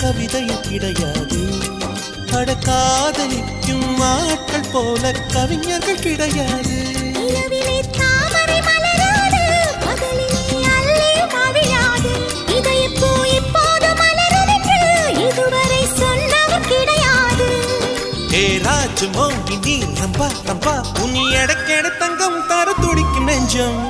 கவிதையும் கிடையாது. அட காதலிக்கும் ஆட்கள் போல கவிஞர்கள் கிடையாது. நிலவிலே தாமரை மலராது பகலிலே அல்லி மவிழாது இதயப்பூ இப்போது மலரும் என்று இதுவரை சொன்னவர் கிடையாது. ஏ ராஜு மோகினி ரம்பா ரம்பா உனி எடக்கெட தங்கம் தர துடிக்கும் நெஞ்சம்.